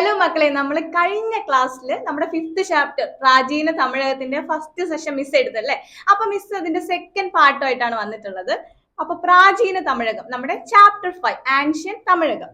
Hello മക്കളെ നമ്മൾ കഴിഞ്ഞ ക്ലാസ്സിൽ നമ്മുടെ ഫിഫ്ത് ചാപ്റ്റർ പ്രാചീന തമിഴകത്തിന്റെ ഫസ്റ്റ് സെഷൻ മിസ് എടുത്തല്ലേ അപ്പൊ മിസ് അതിന്റെ സെക്കൻഡ് പാർട്ടുമായിട്ടാണ് വന്നിട്ടുള്ളത്. അപ്പൊ പ്രാചീന തമിഴകം നമ്മുടെ ചാപ്റ്റർ ഫൈവ് ആൻഷ്യൻ തമിഴകം.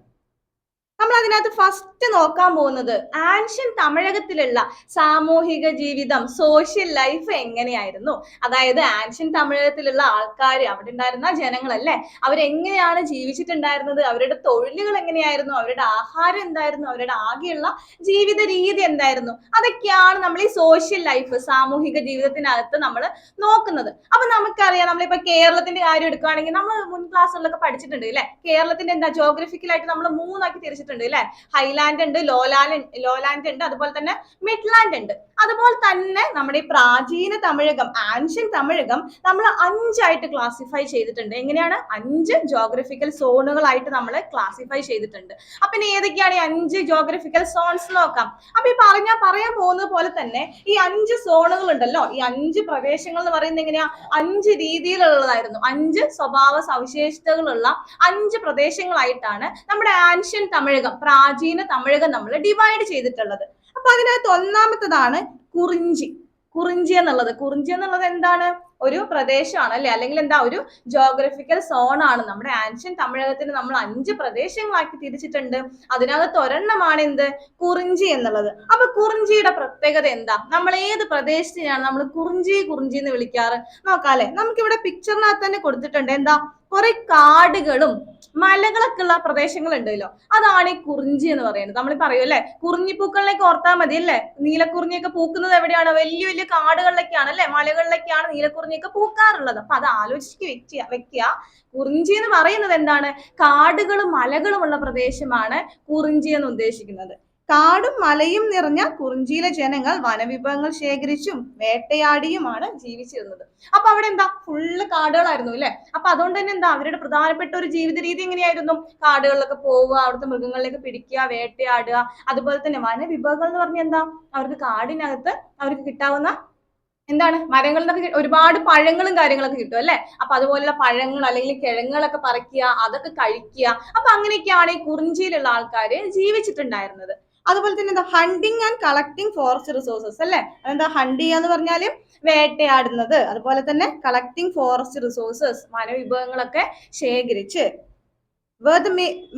നമ്മൾ അതിനകത്ത് ഫസ്റ്റ് നോക്കാൻ പോകുന്നത് ആൻഷ്യൻ തമിഴകത്തിലുള്ള സാമൂഹിക ജീവിതം സോഷ്യൽ ലൈഫ് എങ്ങനെയായിരുന്നു? അതായത് ആൻഷ്യൻ തമിഴകത്തിലുള്ള ആൾക്കാർ അവിടെ ഉണ്ടായിരുന്ന ജനങ്ങളല്ലേ? അവരെങ്ങനെയാണ് ജീവിച്ചിട്ടുണ്ടായിരുന്നത്? അവരുടെ തൊഴിലുകൾ എങ്ങനെയായിരുന്നു? അവരുടെ ആഹാരം എന്തായിരുന്നു? അവരുടെ ആകെയുള്ള ജീവിത രീതി എന്തായിരുന്നു? അതൊക്കെയാണ് നമ്മൾ ഈ സോഷ്യൽ ലൈഫ് സാമൂഹിക ജീവിതത്തിനകത്ത് നമ്മൾ നോക്കുന്നത്. അപ്പൊ നമുക്കറിയാം നമ്മളിപ്പോ കേരളത്തിന്റെ കാര്യം എടുക്കുകയാണെങ്കിൽ നമ്മൾ മുൻ ക്ലാസ്സുകളിലൊക്കെ പഠിച്ചിട്ടുണ്ട് അല്ലെ? കേരളത്തിന്റെ എന്താ ജോഗ്രഫിക്കലായിട്ട് നമ്മൾ മൂന്നാക്കി തിരിച്ചിട്ടുണ്ട് അല്ലെ? ഹൈലാൻഡ് ഉണ്ട് ലോലാൻഡ് ലോലാൻഡ് ഉണ്ട് അതുപോലെ തന്നെ മിഡ്ലാൻഡ് ഉണ്ട്. അതുപോലെ തന്നെ നമ്മുടെ ഈ പ്രാചീന തമിഴകം ആൻഷ്യൻ തമിഴകം നമ്മൾ അഞ്ചായിട്ട് ക്ലാസിഫൈ ചെയ്തിട്ടുണ്ട്. എങ്ങനെയാണ്? അഞ്ച് ജോഗ്രഫിക്കൽ സോണുകളായിട്ട് നമ്മൾ ക്ലാസിഫൈ ചെയ്തിട്ടുണ്ട്. അപ്പൊ ഇനി ഏതൊക്കെയാണ് ഈ അഞ്ച് ജോഗ്രഫിക്കൽ സോൺസ് നോക്കാം. അപ്പൊ ഈ പറഞ്ഞ പറയാൻ പോകുന്നത് പോലെ തന്നെ ഈ അഞ്ച് സോണുകൾ ഉണ്ടല്ലോ ഈ അഞ്ച് പ്രദേശങ്ങൾ എന്ന് പറയുന്നത് എങ്ങനെയാ? അഞ്ച് രീതിയിലുള്ളതായിരുന്നു. അഞ്ച് സ്വഭാവ സവിശേഷതകളുള്ള അഞ്ച് പ്രദേശങ്ങളായിട്ടാണ് നമ്മുടെ ആൻഷ്യൻ തമിഴകം പ്രാചീന തമിഴകം നമ്മൾ ഡിവൈഡ് ചെയ്തിട്ടുള്ളത്. അപ്പൊ അതിനകത്ത് ഒന്നാമത്തതാണ് കുറിഞ്ചി. കുറിഞ്ചി എന്നുള്ളത്. കുറിഞ്ചി എന്നുള്ളത് എന്താണ്? ഒരു പ്രദേശമാണ് അല്ലെ? അല്ലെങ്കിൽ എന്താ? ഒരു ജോഗ്രഫിക്കൽ സോൺ ആണ്. നമ്മുടെ ആൻഷ്യൻ തമിഴകത്തിന് നമ്മൾ അഞ്ച് പ്രദേശങ്ങളാക്കി തിരിച്ചിട്ടുണ്ട്. അതിനകത്ത് ഒരെണ്ണമാണ് എന്ത്? കുറിഞ്ചി എന്നുള്ളത്. അപ്പൊ കുറിഞ്ചിയുടെ പ്രത്യേകത എന്താ? നമ്മൾ ഏത് പ്രദേശത്തിനാണ് നമ്മൾ കുറിഞ്ചി കുറിഞ്ചി എന്ന് വിളിക്കാറ്? നോക്കാം അല്ലെ? നമുക്കിവിടെ പിക്ചറിനകത്ത് തന്നെ കൊടുത്തിട്ടുണ്ട്. എന്താ? കുറെ കാടുകളും മലകളൊക്കെ ഉള്ള പ്രദേശങ്ങൾ ഉണ്ടല്ലോ അതാണ് ഈ കുറിഞ്ചി എന്ന് പറയുന്നത്. നമ്മൾ പറയും അല്ലെ? കുറിഞ്ഞിപ്പൂക്കളിലേക്ക് ഓർത്താൽ മതി അല്ലെ? നീലക്കുറിഞ്ഞിയൊക്കെ പൂക്കുന്നത് എവിടെയാണ്? വലിയ വലിയ കാടുകളിലൊക്കെയാണ് അല്ലെ? മലകളിലൊക്കെയാണ് നീലക്കുറിഞ്ഞിയൊക്കെ പൂക്കാറുള്ളത്. അപ്പൊ അത് ആലോചിച്ച് വെക്കുക വെക്കുക. കുറിഞ്ചി എന്ന് പറയുന്നത് എന്താണ്? കാടുകളും മലകളും ഉള്ള പ്രദേശമാണ് കുറിഞ്ചി എന്ന് ഉദ്ദേശിക്കുന്നത്. കാടും മലയും നിറഞ്ഞ കുറിഞ്ചിയിലെ ജനങ്ങൾ വനവിഭവങ്ങൾ ശേഖരിച്ചും വേട്ടയാടിയുമാണ് ജീവിച്ചിരുന്നത്. അപ്പൊ അവിടെ എന്താ? ഫുള്ള് കാടുകളായിരുന്നു അല്ലെ? അപ്പൊ അതുകൊണ്ട് തന്നെ എന്താ? അവരുടെ പ്രധാനപ്പെട്ട ഒരു ജീവിത രീതി എങ്ങനെയായിരുന്നു? കാടുകളിലൊക്കെ പോവുക അവിടുത്തെ മൃഗങ്ങളിലേക്ക് പിടിക്കുക വേട്ടയാടുക. അതുപോലെ തന്നെ വനവിഭവങ്ങൾ എന്ന് പറഞ്ഞാൽ എന്താ? അവർക്ക് കാടിനകത്ത് അവർക്ക് കിട്ടാവുന്ന എന്താണ്? മരങ്ങളിൽ ഒരുപാട് പഴങ്ങളും കാര്യങ്ങളൊക്കെ കിട്ടും അല്ലെ? അപ്പൊ അതുപോലുള്ള പഴങ്ങൾ അല്ലെങ്കിൽ കിഴങ്ങുകളൊക്കെ പറിക്കുക അതൊക്കെ കഴിക്കുക. അപ്പൊ അങ്ങനെയൊക്കെയാണ് ഈ കുറിഞ്ചിയിലുള്ള ആൾക്കാര് ജീവിച്ചിട്ടുണ്ടായിരുന്നത്. അതുപോലെ തന്നെ എന്താ hunting and collecting forest resources അല്ലേ? അതെന്താ ഹണ്ട് ചെയ്യുക എന്ന് പറഞ്ഞാൽ വേട്ടയാടുന്നത്. അതുപോലെ തന്നെ കളക്ടിങ് ഫോറസ്റ്റ് റിസോഴ്സസ് വനവിഭവങ്ങളൊക്കെ ശേഖരിച്ച് were the,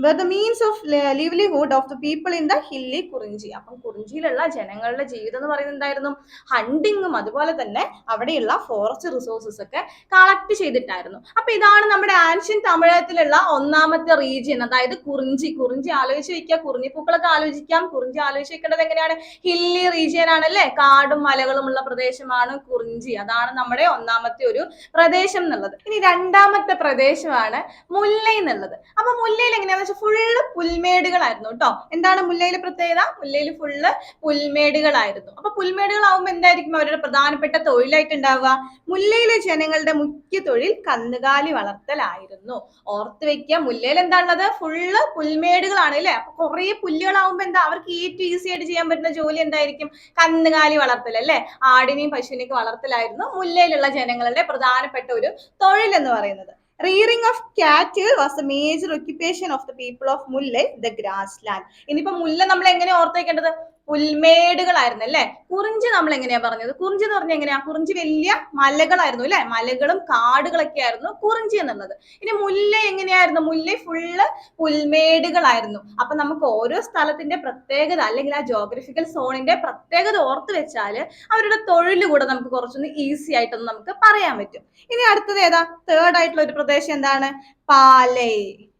were the means of li- livelihood of the people in the hilly Kurinji അപ്പം കുറിഞ്ചിയിലുള്ള ജനങ്ങളുടെ ജീവിതം എന്ന് പറയുന്നത് എന്തായിരുന്നു? ഹണ്ടിങ്ങും അതുപോലെ തന്നെ അവിടെയുള്ള ഫോറസ്റ്റ് റിസോഴ്സസ് ഒക്കെ കളക്ട് ചെയ്തിട്ടായിരുന്നു. അപ്പൊ ഇതാണ് നമ്മുടെ ആൻഷ്യൻ തമിഴത്തിലുള്ള ഒന്നാമത്തെ റീജിയൻ അതായത് കുറിഞ്ചി കുറിഞ്ചി ആലോചിച്ച് വയ്ക്കുക. കുറിഞ്ഞിപ്പൂക്കളൊക്കെ ആലോചിക്കാം. കുറിഞ്ചി ആലോചിച്ച് വെക്കേണ്ടത് എങ്ങനെയാണ്? ഹില്ലി റീജിയൻ ആണ് അല്ലെ? കാടും മലകളും ഉള്ള പ്രദേശമാണ് കുറിഞ്ചി അതാണ് നമ്മുടെ ഒന്നാമത്തെ ഒരു പ്രദേശം എന്നുള്ളത്. ഇനി രണ്ടാമത്തെ പ്രദേശമാണ് മുല്ലൈ എന്നുള്ളത്. അപ്പൊ മുല്ലയിൽ എങ്ങനെയാന്ന് വെച്ചാൽ ഫുള്ള് പുൽമേടുകളായിരുന്നു കേട്ടോ എന്താണ് മുല്ലയിലെ പ്രത്യേകത? മുല്ലയിൽ ഫുള്ള് പുൽമേടുകളായിരുന്നു. അപ്പൊ പുൽമേടുകളാവുമ്പോൾ എന്തായിരിക്കും അവരുടെ പ്രധാനപ്പെട്ട തൊഴിലായിട്ട് ഉണ്ടാവുക? മുല്ലയിലെ ജനങ്ങളുടെ മുഖ്യ തൊഴിൽ കന്നുകാലി വളർത്തലായിരുന്നു. ഓർത്ത് വെക്കുക മുല്ലയിൽ എന്താണുള്ളത്? ഫുള്ള് പുൽമേടുകളാണ് അല്ലെ? അപ്പൊ കുറെ പുല്ലുകളാവുമ്പോ എന്താ? അവർക്ക് ഏറ്റവും ഈസി ആയിട്ട് ചെയ്യാൻ പറ്റുന്ന ജോലി എന്തായിരിക്കും? കന്നുകാലി വളർത്തൽ അല്ലെ? ആടിനെയും പശുവിനെയും വളർത്തലായിരുന്നു മുല്ലയിലുള്ള ജനങ്ങളുടെ പ്രധാനപ്പെട്ട ഒരു തൊഴിൽ എന്ന് പറയുന്നത്. Rearing of cattle was the major occupation of the people of Mullai the grassland ഇനിയിപ്പോ മുല്ല നമ്മൾ എങ്ങനെ ഓർത്ത് വെക്കേണ്ടത് പുൽമേടുകളായിരുന്നു അല്ലെ? കുറിഞ്ചി നമ്മൾ എങ്ങനെയാ പറഞ്ഞത്? കുറിഞ്ചി എന്ന് പറഞ്ഞാൽ എങ്ങനെയാ? കുറിഞ്ചി വലിയ മലകളായിരുന്നു അല്ലെ? മലകളും കാടുകളൊക്കെ ആയിരുന്നു കുറിഞ്ചി എന്നുള്ളത്. ഇനി മുല്ല എങ്ങനെയായിരുന്നു? മുല്ല ഫുള്ള് പുൽമേടുകളായിരുന്നു. അപ്പൊ നമുക്ക് ഓരോ സ്ഥലത്തിന്റെ പ്രത്യേകത അല്ലെങ്കിൽ ആ ജോഗ്രഫിക്കൽ സോണിന്റെ പ്രത്യേകത ഓർത്ത് വെച്ചാൽ അവരുടെ തൊഴിൽ കൂടെ നമുക്ക് കുറച്ചൊന്ന് ഈസി ആയിട്ടൊന്ന് നമുക്ക് പറയാൻ പറ്റും. ഇനി അടുത്തത് ഏതാ? തേർഡ് ആയിട്ടുള്ള ഒരു പ്രദേശം എന്താണ്? പാലേ.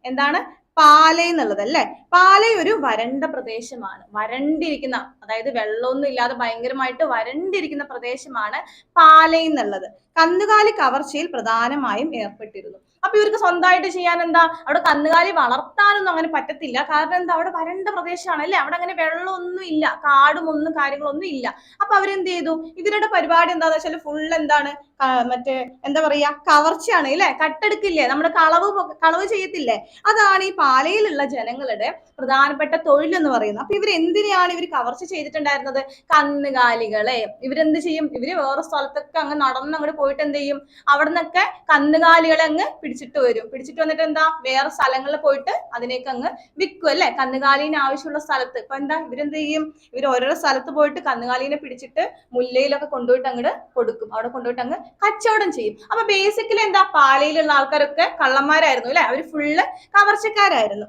എന്താണ്? പാലൈ എന്നുള്ളത് അല്ലെ? പാലൈ ഒരു വരണ്ട പ്രദേശമാണ്. വരണ്ടിരിക്കുന്ന അതായത് വെള്ളമൊന്നും ഇല്ലാതെ ഭയങ്കരമായിട്ട് വരണ്ടിരിക്കുന്ന പ്രദേശമാണ് പാലൈ എന്നുള്ളത്. കന്നുകാലി കവർച്ചയിൽ പ്രധാനമായും ഏർപ്പെട്ടിരുന്നു. അപ്പൊ ഇവർക്ക് സ്വന്തമായിട്ട് ചെയ്യാൻ എന്താ അവിടെ കന്നുകാലി വളർത്താനൊന്നും അങ്ങനെ പറ്റത്തില്ല. കാരണം എന്താ? അവിടെ വരണ്ട പ്രദേശമാണ് അല്ലേ? അവിടെ അങ്ങനെ വെള്ളമൊന്നും ഇല്ല. കാടും ഒന്നും കാര്യങ്ങളൊന്നും ഇല്ല. അപ്പൊ അവരെന്ത് ചെയ്തു? ഇവരുടെ പരിപാടി എന്താന്ന് വെച്ചാൽ ഫുൾ എന്താണ്? മറ്റേ എന്താ പറയാ? കവർച്ചയാണ് ഇല്ലേ കട്ടെടുക്കില്ലേ? നമ്മുടെ കളവ് കളവ് ചെയ്യത്തില്ലേ? അതാണ് ഈ പാലയിലുള്ള ജനങ്ങളുടെ പ്രധാനപ്പെട്ട തൊഴിൽ എന്ന് പറയുന്നത്. അപ്പൊ ഇവർ ഇവർ കവർച്ച ചെയ്തിട്ടുണ്ടായിരുന്നത്? കന്നുകാലികളെ. ഇവരെന്ത് ചെയ്യും? ഇവർ വേറെ സ്ഥലത്തൊക്കെ അങ്ങ് നടന്ന് അങ്ങോട്ട് പോയിട്ട് എന്ത് ചെയ്യും? അവിടെ നിന്നൊക്കെ കന്നുകാലികളെ അങ്ങ് പിടിച്ചിട്ട് വരും. പിടിച്ചിട്ട് വന്നിട്ട് എന്താ? വേറെ സ്ഥലങ്ങളിൽ പോയിട്ട് അതിനേക്ക് അങ്ങ് വിൽക്കും അല്ലെ? കന്നുകാലിന് ആവശ്യമുള്ള സ്ഥലത്ത്. ഇപ്പൊ എന്താ? ഇവരെന്ത് ചെയ്യും? ഇവർ ഓരോരോ സ്ഥലത്ത് പോയിട്ട് കന്നുകാലിനെ പിടിച്ചിട്ട് മുല്ലയിലൊക്കെ കൊണ്ടുപോയിട്ട് അങ്ങോട്ട് കൊടുക്കും. അവിടെ കൊണ്ടുപോയിട്ട് അങ്ങ് കച്ചവടം ചെയ്യും. അപ്പൊ ബേസിക്കലി എന്താ? പാലയിലുള്ള ആൾക്കാരൊക്കെ കള്ളന്മാരായിരുന്നു അല്ലെ? അവർ full കവർച്ചക്കാരായിരുന്നു.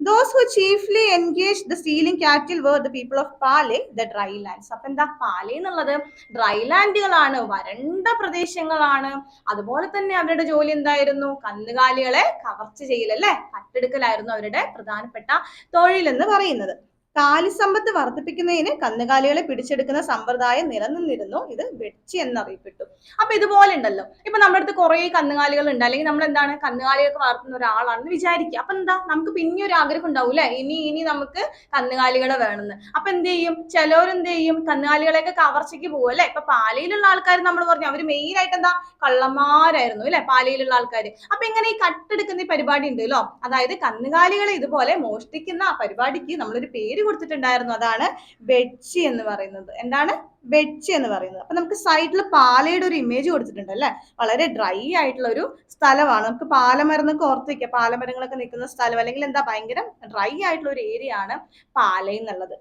Those who chiefly engage the stealing cattle where the people of Palai the dry lands അപ്പൊ എന്താ പാലെ എന്നുള്ളത്? ഡ്രൈ ലാൻഡുകളാണ് വരണ്ട പ്രദേശങ്ങളാണ്. അതുപോലെ തന്നെ അവരുടെ ജോലി എന്തായിരുന്നു? കന്നുകാലികളെ കവർച്ച ചെയ്യലല്ലേ കട്ടെടുക്കലായിരുന്നു അവരുടെ പ്രധാനപ്പെട്ട തൊഴിൽ എന്ന് പറയുന്നത്. കാലിസമ്പത്ത് വർദ്ധിപ്പിക്കുന്നതിന് കന്നുകാലികളെ പിടിച്ചെടുക്കുന്ന സമ്പ്രദായം നിലനിന്നിരുന്നു. ഇത് വെച്ചി എന്നറിയപ്പെട്ടു. അപ്പൊ ഇതുപോലെ ഉണ്ടല്ലോ. ഇപ്പൊ നമ്മുടെ അടുത്ത് കുറെ കന്നുകാലികൾ ഉണ്ട് അല്ലെങ്കിൽ നമ്മൾ എന്താണ് കന്നുകാലികൾക്ക് വളർത്തുന്ന ഒരാളാണെന്ന് വിചാരിക്കുക. അപ്പൊ എന്താ? നമുക്ക് പിന്നെ ഒരു ആഗ്രഹം ഉണ്ടാവും അല്ലെ? ഇനി ഇനി നമുക്ക് കന്നുകാലികളെ വേണമെന്ന്. അപ്പൊ എന്ത് ചെയ്യും? ചിലവരെന്ത് ചെയ്യും? കന്നുകാലികളെയൊക്കെ കവർച്ചയ്ക്ക് പോകും അല്ലെ? ഇപ്പൊ പാലയിലുള്ള ആൾക്കാർ നമ്മൾ പറഞ്ഞു. അവർ മെയിൻ ആയിട്ട് എന്താ? കള്ളന്മാരായിരുന്നു അല്ലെ? പാലയിലുള്ള ആൾക്കാർ അപ്പൊ ഇങ്ങനെ ഈ കട്ടെടുക്കുന്ന പരിപാടി ഉണ്ടല്ലോ. അതായത് കന്നുകാലികളെ ഇതുപോലെ മോഷ്ടിക്കുന്ന പരിപാടിക്ക് നമ്മളൊരു പേര് കൊടുത്തിട്ടുണ്ടായിരുന്നു. അതാണ് വെച്ചി എന്ന് പറയുന്നത്. എന്താണ്? വെച്ചി എന്ന് പറയുന്നത്. അപ്പൊ നമുക്ക് സൈഡിൽ പാലയുടെ ഒരു ഇമേജ് കൊടുത്തിട്ടുണ്ട് അല്ലെ? വളരെ ഡ്രൈ ആയിട്ടുള്ള ഒരു സ്ഥലമാണ്. നമുക്ക് പാലമരന്നൊക്കെ ഓർത്ത് വെക്കുക പാലമരങ്ങളൊക്കെ നിൽക്കുന്ന സ്ഥലം അല്ലെങ്കിൽ എന്താ ഭയങ്കര ഡ്രൈ ആയിട്ടുള്ള ഒരു ഏരിയ ആണ് പാല എന്നുള്ളത്.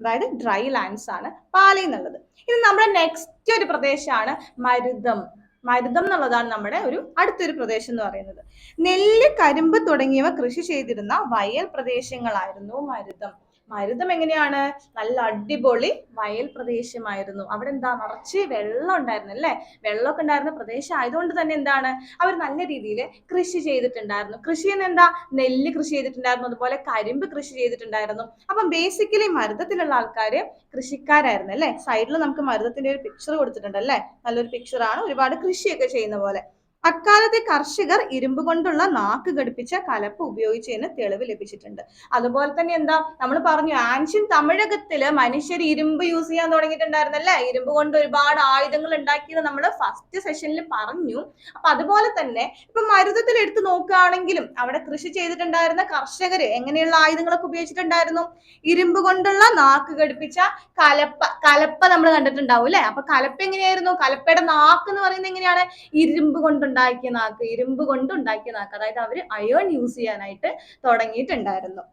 അതായത് ഡ്രൈ ലാൻഡ്സ് ആണ് പാല എന്നുള്ളത്. ഇനി നമ്മുടെ നെക്സ്റ്റ് ഒരു പ്രദേശമാണ് മരുതം. മരുതം എന്നുള്ളതാണ് നമ്മുടെ ഒരു അടുത്തൊരു പ്രദേശം എന്ന് പറയുന്നത്. നെല്ല് കരിമ്പ് തുടങ്ങിയവ കൃഷി ചെയ്തിരുന്ന വയൽ പ്രദേശങ്ങളായിരുന്നു മരുതം. മരുതം എങ്ങനെയാണ്? നല്ല അടിപൊളി വയൽ പ്രദേശമായിരുന്നു. അവിടെ എന്താ നിറച്ച് വെള്ളം ഉണ്ടായിരുന്നു അല്ലേ? വെള്ളമൊക്കെ ഉണ്ടായിരുന്ന പ്രദേശം ആയതുകൊണ്ട് തന്നെ എന്താണ്? അവർ നല്ല രീതിയിൽ കൃഷി ചെയ്തിട്ടുണ്ടായിരുന്നു. കൃഷി എന്ന് എന്താ? നെല്ല് കൃഷി ചെയ്തിട്ടുണ്ടായിരുന്നു. അതുപോലെ കരിമ്പ് കൃഷി ചെയ്തിട്ടുണ്ടായിരുന്നു. അപ്പം ബേസിക്കലി മരുതത്തിലുള്ള ആൾക്കാര് കൃഷിക്കാരായിരുന്നു അല്ലേ? സൈഡിൽ നമുക്ക് മരുതത്തിന്റെ ഒരു പിക്ചർ കൊടുത്തിട്ടുണ്ട് അല്ലേ? നല്ലൊരു പിക്ചറാണ് ഒരുപാട് കൃഷിയൊക്കെ ചെയ്യുന്ന പോലെ. അക്കാലത്തെ കർഷകർ ഇരുമ്പ് കൊണ്ടുള്ള നാക്ക് ഘടിപ്പിച്ച കലപ്പ് ഉപയോഗിച്ചതിന് തെളിവ് ലഭിച്ചിട്ടുണ്ട്. അതുപോലെ തന്നെ എന്താ നമ്മൾ പറഞ്ഞു ആൻഷ്യൻ തമിഴകത്തിൽ മനുഷ്യർ ഇരുമ്പ് യൂസ് ചെയ്യാൻ തുടങ്ങിയിട്ടുണ്ടായിരുന്നല്ലേ? ഇരുമ്പ് കൊണ്ട് ഒരുപാട് ആയുധങ്ങൾ ഉണ്ടാക്കിയത് നമ്മൾ ഫസ്റ്റ് സെഷനിൽ പറഞ്ഞു. അപ്പൊ അതുപോലെ തന്നെ ഇപ്പൊ മരുതത്തിൽ എടുത്തു നോക്കുകയാണെങ്കിലും അവിടെ കൃഷി ചെയ്തിട്ടുണ്ടായിരുന്ന കർഷകര് എങ്ങനെയുള്ള ആയുധങ്ങളൊക്കെ ഉപയോഗിച്ചിട്ടുണ്ടായിരുന്നു? ഇരുമ്പ് കൊണ്ടുള്ള നാക്ക് ഘടിപ്പിച്ച കലപ്പ കലപ്പ നമ്മൾ കണ്ടിട്ടുണ്ടാവും അല്ലെ? അപ്പൊ കലപ്പ എങ്ങനെയായിരുന്നു? കലപ്പയുടെ നാക്ക് എന്ന് പറയുന്നത് എങ്ങനെയാണ്? ഇരുമ്പ് കൊണ്ടുണ്ടാക്കിയ നാക്ക് ഇരുമ്പ് കൊണ്ടുണ്ടാക്കിയ നാക്ക് അതായത് അവർ അയേൺ യൂസ് ചെയ്യാനായിട്ട് തുടങ്ങിയിട്ടുണ്ടായിരുന്നു.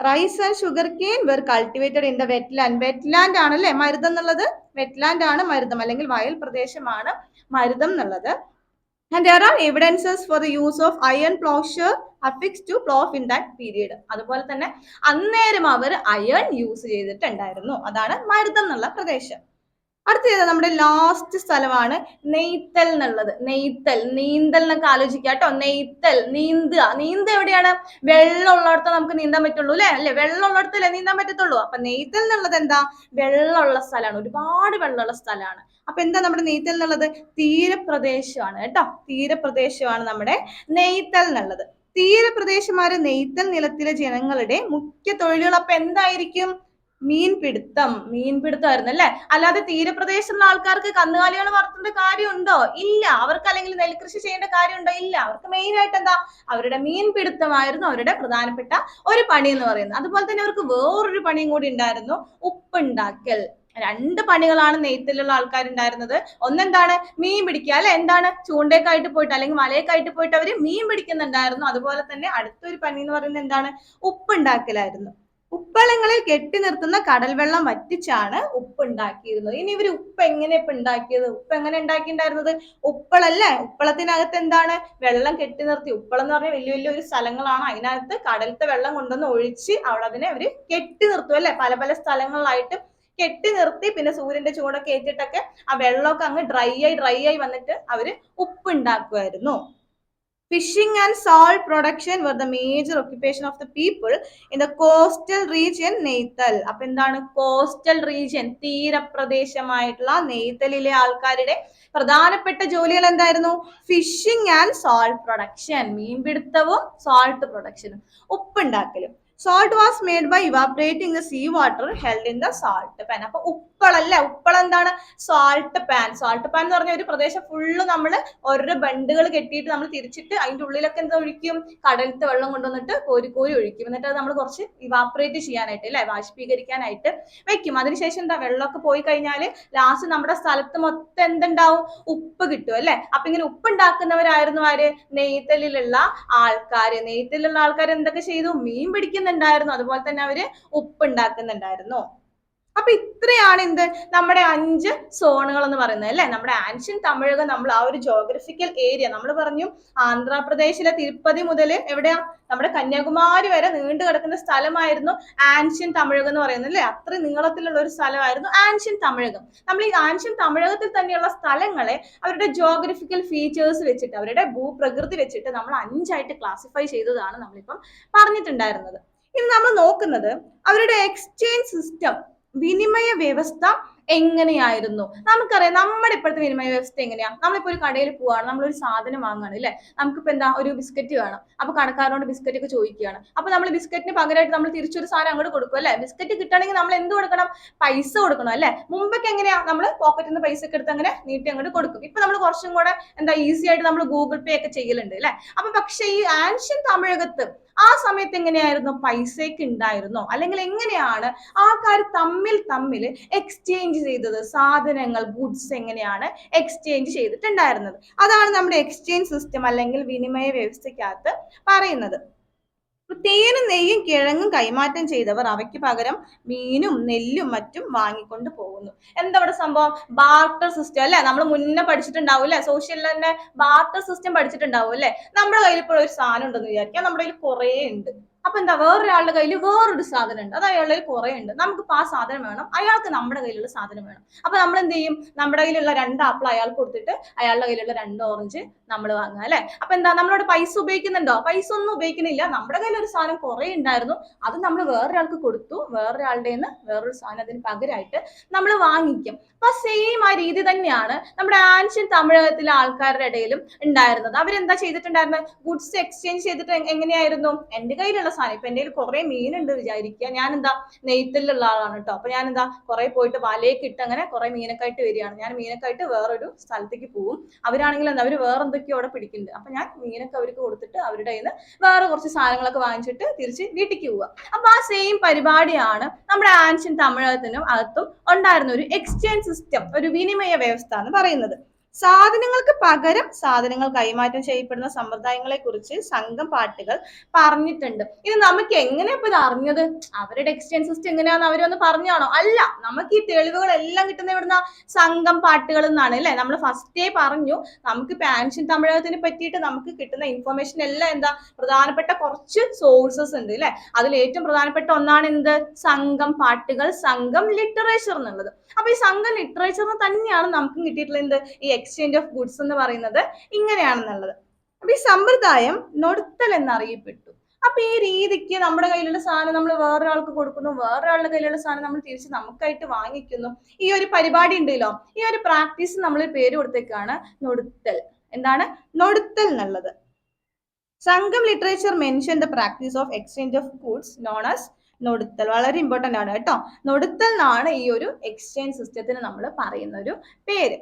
Rice and sugar cane were cultivated in the wetland wetland ആണ് അല്ലെ മരുതം എന്നുള്ളത്? വെറ്റ്ലാൻഡ് ആണ് മരുതം അല്ലെങ്കിൽ വയൽ പ്രദേശമാണ് മരുതം എന്നുള്ളത്. And there are evidences for the use of iron ploughshare affix to plough in that period അതുപോലെ തന്നെ അന്നേരം അവർ അയൺ യൂസ് ചെയ്തിട്ടുണ്ടായിരുന്നു. അതാണ് മരുതം എന്നുള്ള പ്രദേശം. അടുത്തത് നമ്മുടെ ലാസ്റ്റ് സ്ഥലമാണ് നെയ്ത്തൽ എന്നുള്ളത്. നെയ്ത്തൽ നീന്തൽ എന്നൊക്കെ ആലോചിക്കുക കേട്ടോ. നെയ്ത്തൽ നീന്തുക. നീന്ത എവിടെയാണ്? വെള്ളം ഉള്ളിടത്ത് നമുക്ക് നീന്താൻ പറ്റുള്ളൂ അല്ലെ? അല്ലെ? വെള്ളം ഉള്ളിടത്തല്ലേ നീന്താൻ പറ്റത്തുള്ളൂ. അപ്പൊ നെയ്ത്തൽ എന്നുള്ളത് എന്താ? വെള്ളമുള്ള സ്ഥലമാണ്. ഒരുപാട് വെള്ളമുള്ള സ്ഥലമാണ്. അപ്പൊ എന്താ നമ്മുടെ നെയ്ത്തൽ എന്നുള്ളത്? തീരപ്രദേശമാണ് കേട്ടോ. തീരപ്രദേശമാണ് നമ്മുടെ നെയ്ത്തൽ എന്നുള്ളത്. തീരപ്രദേശമാര് നെയ്ത്തൽ നിലത്തിലെ ജനങ്ങളുടെ മുഖ്യ തൊഴിലുകൾ അപ്പൊ എന്തായിരിക്കും? മീൻപിടുത്തം. മീൻപിടുത്തമായിരുന്നു അല്ലെ? അല്ലാതെ തീരപ്രദേശത്തുള്ള ആൾക്കാർക്ക് കന്നുകാലികൾ വളർത്തേണ്ട കാര്യമുണ്ടോ? ഇല്ല. അവർക്ക് അല്ലെങ്കിൽ നെൽകൃഷി ചെയ്യേണ്ട കാര്യമുണ്ടോ? ഇല്ല. അവർക്ക് മെയിൻ ആയിട്ട് എന്താ? അവരുടെ മീൻപിടുത്തമായിരുന്നു അവരുടെ പ്രധാനപ്പെട്ട ഒരു പണി എന്ന് പറയുന്നത്. അതുപോലെ തന്നെ അവർക്ക് വേറൊരു പണിയും കൂടി ഉണ്ടായിരുന്നു. ഉപ്പുണ്ടാക്കൽ. രണ്ട് പണികളാണ് നെയ്ത്തിലുള്ള ആൾക്കാരുണ്ടായിരുന്നത്. ഒന്നെന്താണ്? മീൻ പിടിക്കുക. അല്ലെ? എന്താണ്? ചൂണ്ടയൊക്കെ പോയിട്ട് അല്ലെങ്കിൽ മലയൊക്കായിട്ട് പോയിട്ട് അവർ മീൻ പിടിക്കുന്നുണ്ടായിരുന്നു. അതുപോലെ തന്നെ അടുത്തൊരു പണി എന്ന് പറയുന്നത് എന്താണ്? ഉപ്പുണ്ടാക്കലായിരുന്നു. ഉപ്പളങ്ങളിൽ കെട്ടി നിർത്തുന്ന കടൽ വെള്ളം വറ്റിച്ചാണ് ഉപ്പ് ഉണ്ടാക്കിയിരുന്നത് ഇനി ഇവർ ഉപ്പ് എങ്ങനെ ഇപ്പൊ ഉണ്ടാക്കിയത്? ഉപ്പ് എങ്ങനെ ഉണ്ടാക്കിയിട്ടുണ്ടായിരുന്നത്? ഉപ്പളല്ലേ? ഉപ്പളത്തിനകത്ത് എന്താണ്? വെള്ളം കെട്ടി നിർത്തി. ഉപ്പളം എന്ന് പറഞ്ഞാൽ വലിയ വലിയ ഒരു സ്ഥലങ്ങളാണ്. അതിനകത്ത് കടലത്തെ വെള്ളം കൊണ്ടുവന്ന് ഒഴിച്ച് അവിടെ അതിനെ അവർ കെട്ടി നിർത്തും അല്ലെ? പല പല സ്ഥലങ്ങളിലായിട്ട് കെട്ടി നിർത്തി പിന്നെ സൂര്യന്റെ ചൂടൊക്കെ ഏറ്റിട്ടൊക്കെ ആ വെള്ളമൊക്കെ അങ്ങ് ഡ്രൈ ആയി ഡ്രൈ ആയി വന്നിട്ട് അവർ ഉപ്പ് ഉണ്ടാക്കുമായിരുന്നു. Fishing and salt production were the major occupation of the people in the coastal region Neithal അപ്പൊ എന്താണ് കോസ്റ്റൽ റീജിയൻ തീരപ്രദേശമായിട്ടുള്ള നെയ്ത്തലിലെ ആൾക്കാരുടെ പ്രധാനപ്പെട്ട ജോലികൾ എന്തായിരുന്നു? ഫിഷിംഗ് ആൻഡ് സോൾട്ട് പ്രൊഡക്ഷൻ മീൻപിടുത്തവും സോൾട്ട് പ്രൊഡക്ഷനും ഉപ്പുണ്ടാക്കലും. Salt was made by evaporating the sea water held in the salt pan അപ്പൊ ഉപ്പളല്ലേ ഉപ്പള എന്താണ്? സാൾട്ട് പാൻ സോൾട്ട് പാൻ എന്ന് പറഞ്ഞ ഒരു പ്രദേശം ഫുള്ള് നമ്മൾ ഓരോരോ ബണ്ടുകൾ കെട്ടിയിട്ട് നമ്മൾ തിരിച്ചിട്ട് അതിന്റെ ഉള്ളിലൊക്കെ എന്താ ഒഴിക്കും? കടലത്തെ വെള്ളം കൊണ്ടുവന്നിട്ട് കോരി കോരി ഒഴിക്കും. എന്നിട്ട് അത് നമ്മൾ കുറച്ച് ഇവാപറേറ്റ് ചെയ്യാനായിട്ട് അല്ലെ? ബാഷ്പീകരിക്കാനായിട്ട് വെക്കും. അതിനുശേഷം എന്താ? വെള്ളമൊക്കെ പോയി കഴിഞ്ഞാൽ ലാസ്റ്റ് നമ്മുടെ സ്ഥലത്ത് മൊത്തം എന്തുണ്ടാവും? ഉപ്പ് കിട്ടും അല്ലെ? അപ്പൊ ഇങ്ങനെ ഉപ്പ് ഉണ്ടാക്കുന്നവരായിരുന്നു ആര്? നെയ്ത്തലിലുള്ള ആൾക്കാര്. നെയ്ത്തലിലുള്ള ആൾക്കാർ എന്തൊക്കെ ചെയ്തു? മീൻ പിടിക്കുന്നുണ്ടായിരുന്നു അതുപോലെ തന്നെ അവർ ഉപ്പ് ഉണ്ടാക്കുന്നുണ്ടായിരുന്നു അപ്പൊ ഇത്രയാണ് എന്ത്? നമ്മുടെ അഞ്ച് സോണുകൾ എന്ന് പറയുന്നത് അല്ലെ? നമ്മുടെ ആൻഷ്യൻ തമിഴകം നമ്മൾ ആ ഒരു ജോഗ്രഫിക്കൽ ഏരിയ നമ്മൾ പറഞ്ഞു ആന്ധ്രാപ്രദേശിലെ തിരുപ്പതി മുതൽ എവിടെയാ? നമ്മുടെ കന്യാകുമാരി വരെ നീണ്ടു കിടക്കുന്ന സ്ഥലമായിരുന്നു ആൻഷ്യൻ തമിഴകം എന്ന് പറയുന്നത് അല്ലെ? അത്രയും നീളത്തിലുള്ള ഒരു സ്ഥലമായിരുന്നു ആൻഷ്യൻ തമിഴകം. നമ്മൾ ഈ ആൻഷ്യൻ തമിഴകത്തിൽ തന്നെയുള്ള സ്ഥലങ്ങളെ അവരുടെ ജോഗ്രഫിക്കൽ ഫീച്ചേഴ്സ് വെച്ചിട്ട് അവരുടെ ഭൂപ്രകൃതി വെച്ചിട്ട് നമ്മൾ അഞ്ചായിട്ട് ക്ലാസിഫൈ ചെയ്തതാണ് നമ്മളിപ്പം പറഞ്ഞിട്ടുണ്ടായിരുന്നത്. ഇനി നമ്മൾ നോക്കുന്നത് അവരുടെ എക്സ്ചേഞ്ച് സിസ്റ്റം വിനിമയ വ്യവസ്ഥ എങ്ങനെയായിരുന്നു? നമുക്കറിയാം നമ്മുടെ ഇപ്പോഴത്തെ വിനിമയ വ്യവസ്ഥ എങ്ങനെയാണ് നമ്മളിപ്പോ ഒരു കടയിൽ പോവാണ് നമ്മളൊരു സാധനം വാങ്ങുകയാണ് അല്ലെ? നമുക്കിപ്പോ എന്താ? ഒരു ബിസ്ക്കറ്റ് വേണം. അപ്പൊ കടക്കാരനോട് ബിസ്ക്കറ്റ് ഒക്കെ ചോദിക്കുകയാണ്. അപ്പൊ നമ്മൾ ബിസ്ക്കറ്റിന് പകരമായിട്ട് നമ്മൾ തിരിച്ചൊരു സാധനം അങ്ങോട്ട് കൊടുക്കും അല്ലെ? ബിസ്ക്കറ്റ് കിട്ടണമെങ്കിൽ നമ്മൾ എന്ത് കൊടുക്കണം? പൈസ കൊടുക്കണം അല്ലെ? മുമ്പൊക്കെ എങ്ങനെയാ? നമ്മൾ പോക്കറ്റിൽ നിന്ന് പൈസ ഒക്കെ എടുത്ത് അങ്ങനെ നീട്ടി അങ്ങോട്ട് കൊടുക്കും. ഇപ്പൊ നമ്മൾ കുറച്ചും കൂടെ എന്താ ഈസി ആയിട്ട് നമ്മൾ ഗൂഗിൾ പേ ഒക്കെ ചെയ്യലുണ്ട് അല്ലെ? അപ്പൊ പക്ഷേ ഈ ആൻഷ്യൻ തമിഴകത്ത് ആ സമയത്ത് എങ്ങനെയായിരുന്നു? പൈസയ്ക്ക് ഉണ്ടായിരുന്നോ? അല്ലെങ്കിൽ എങ്ങനെയാണ് ആൾക്കാർ തമ്മിൽ തമ്മിൽ എക്സ്ചേഞ്ച് ചെയ്തത്? സാധനങ്ങൾ ഗുഡ്സ് എങ്ങനെയാണ് എക്സ്ചേഞ്ച് ചെയ്തിട്ടുണ്ടായിരുന്നത്? അതാണ് നമ്മുടെ എക്സ്ചേഞ്ച് സിസ്റ്റം അല്ലെങ്കിൽ വിനിമയ വ്യവസ്ഥയ്ക്കകത്ത് പറയുന്നത്. തേനും നെയ്യും കിഴങ്ങും കൈമാറ്റം ചെയ്തവർ അവയ്ക്ക് പകരം മീനും നെല്ലും മറ്റും വാങ്ങിക്കൊണ്ട് പോകുന്നു. എന്താ ഇവിടെ സംഭവം? ബാർട്ടർ സിസ്റ്റം അല്ലെ? നമ്മൾ മുന്നേ പഠിച്ചിട്ടുണ്ടാവും അല്ലെ? സോഷ്യലിൽ തന്നെ ബാർട്ടർ സിസ്റ്റം പഠിച്ചിട്ടുണ്ടാവും അല്ലെ? നമ്മുടെ കയ്യിൽ ഇപ്പോൾ ഒരു സാധനം ഉണ്ടെന്ന് വിചാരിക്കാം. നമ്മുടെ കയ്യിൽ കുറേ ഉണ്ട്. അപ്പൊ എന്താ വേറൊരാളുടെ കയ്യിൽ വേറൊരു സാധനം ഉണ്ട് അത് അയാളുടെ കുറെ ഉണ്ട് നമുക്കിപ്പോൾ ആ സാധനം വേണം. അയാൾക്ക് നമ്മുടെ കയ്യിലുള്ള സാധനം വേണം. അപ്പൊ നമ്മൾ എന്ത് ചെയ്യും? നമ്മുടെ കയ്യിലുള്ള രണ്ട് ആപ്പിൾ അയാൾക്ക് കൊടുത്തിട്ട് അയാളുടെ കയ്യിലുള്ള രണ്ട് ഓറഞ്ച് നമ്മൾ വാങ്ങുക അല്ലെ? അപ്പൊ എന്താ നമ്മളോട് പൈസ ഉപയോഗിക്കുന്നുണ്ടോ? പൈസ ഒന്നും ഉപയോഗിക്കുന്നില്ല. നമ്മുടെ കയ്യിൽ ഒരു സാധനം കുറെ ഉണ്ടായിരുന്നു അത് നമ്മൾ വേറൊരാൾക്ക് കൊടുത്തു. വേറൊരാളുടെ നിന്ന് വേറൊരു സാധനം അതിന് പകരമായിട്ട് നമ്മൾ വാങ്ങിക്കും. അപ്പൊ സെയിം ആ രീതി തന്നെയാണ് നമ്മുടെ ആൻഷ്യൻ തമിഴകത്തിലെ ആൾക്കാരുടെ ഇടയിലും ഉണ്ടായിരുന്നത്. അവരെന്താ ചെയ്തിട്ടുണ്ടായിരുന്നത്? ഗുഡ്സ് എക്സ്ചേഞ്ച് ചെയ്തിട്ട് എങ്ങനെയായിരുന്നു? എന്റെ കയ്യിലുള്ള സാധനം ഇപ്പൊ എന്റെ കയ്യിൽ കുറെ മീനുണ്ട് വിചാരിക്കുക ഞാൻ എന്താ നെയ്ത്തിലുള്ള ആളാണ് കേട്ടോ അപ്പൊ ഞാൻ എന്താ കുറെ പോയിട്ട് വലയൊക്കെ ഇട്ട് അങ്ങനെ കുറെ മീനൊക്കെ ആയിട്ട് വരികയാണ്. ഞാൻ മീനൊക്കെ ആയിട്ട് വേറൊരു സ്ഥലത്തേക്ക് പോകും അവരാണെങ്കിൽ എന്താ അവർ വേറെ എന്തൊക്കെയോ അവിടെ പിടിക്കുന്നുണ്ട്. അപ്പൊ ഞാൻ മീനൊക്കെ അവർക്ക് കൊടുത്തിട്ട് അവരുടെ കയ്യിൽ നിന്ന് വേറെ കുറച്ച് സാധനങ്ങളൊക്കെ വാങ്ങിച്ചിട്ട് തിരിച്ച് വീട്ടിലേക്ക് പോവുക അപ്പൊ ആ സെയിം പരിപാടിയാണ് നമ്മുടെ ആൻഷ്യൻ തമിഴകത്തിനും അകത്തും ഉണ്ടായിരുന്ന ഒരു എക്സ്ചേഞ്ച് സിസ്റ്റം ഒരു വിനിമയ വ്യവസ്ഥ എന്ന് പറയുന്നത്. സാധനങ്ങൾക്ക് പകരം സാധനങ്ങൾ കൈമാറ്റം ചെയ്യപ്പെടുന്ന സമ്പ്രദായങ്ങളെ കുറിച്ച് സംഘം പാട്ടുകൾ പറഞ്ഞിട്ടുണ്ട്. ഇത് നമുക്ക് എങ്ങനെ ഇപ്പൊ ഇത് അറിഞ്ഞത്? അവരുടെ എക്സ്ചേഞ്ച് സിസ്റ്റം എങ്ങനെയാന്ന് അവരൊന്ന് പറഞ്ഞാണോ? അല്ല നമുക്ക് ഈ തെളിവുകളെല്ലാം കിട്ടുന്ന ഇവിടുന്ന സംഘം പാട്ടുകൾ എന്നാണ് അല്ലെ? നമ്മൾ ഫസ്റ്റേ പറഞ്ഞു നമുക്ക് പാൻഷൻ തമിഴകത്തിനെ പറ്റിയിട്ട് നമുക്ക് കിട്ടുന്ന ഇൻഫർമേഷൻ എല്ലാം എന്താ? പ്രധാനപ്പെട്ട കുറച്ച് സോഴ്സസ് ഉണ്ട് അല്ലെ? അതിൽ ഏറ്റവും പ്രധാനപ്പെട്ട ഒന്നാണ് എന്ത്? സംഘം പാട്ടുകൾ സംഘം ലിറ്ററേച്ചർ എന്നുള്ളത്. അപ്പൊ ഈ സംഘം ലിറ്ററേച്ചർ തന്നെയാണ് നമുക്ക് കിട്ടിയിട്ടുള്ളത് എന്ത്? ഈ എക്സ്ചേഞ്ച് ഓഫ് ഗുഡ്സ് എന്ന് പറയുന്നത് ഇങ്ങനെയാണെന്നുള്ളത്. അപ്പൊ ഈ സമ്പ്രദായം നൊടുത്തൽ എന്നറിയപ്പെട്ടു. അപ്പൊ ഈ രീതിക്ക് നമ്മുടെ കയ്യിലുള്ള സാധനം നമ്മൾ വേറൊരാൾക്ക് കൊടുക്കുന്നു വേറൊരാളുടെ കയ്യിലുള്ള സാധനം നമ്മൾ തിരിച്ച് നമുക്കായിട്ട് വാങ്ങിക്കുന്നു. ഈ ഒരു പരിപാടി ഉണ്ടല്ലോ ഈ ഒരു പ്രാക്ടീസ് നമ്മൾ പേര് കൊടുത്തേക്കാണ് നൊടുത്തൽ. എന്താണ്? നൊടുത്തൽ എന്നുള്ളത്. Sangam literature mention the practice of exchange of goods known as Noduthal. വളരെ ഇമ്പോർട്ടന്റ് ആണ് കേട്ടോ. നൊടുത്തൽ എന്നാണ് ഈ ഒരു എക്സ്ചേഞ്ച് സിസ്റ്റത്തിന് നമ്മൾ പറയുന്ന ഒരു പേര്.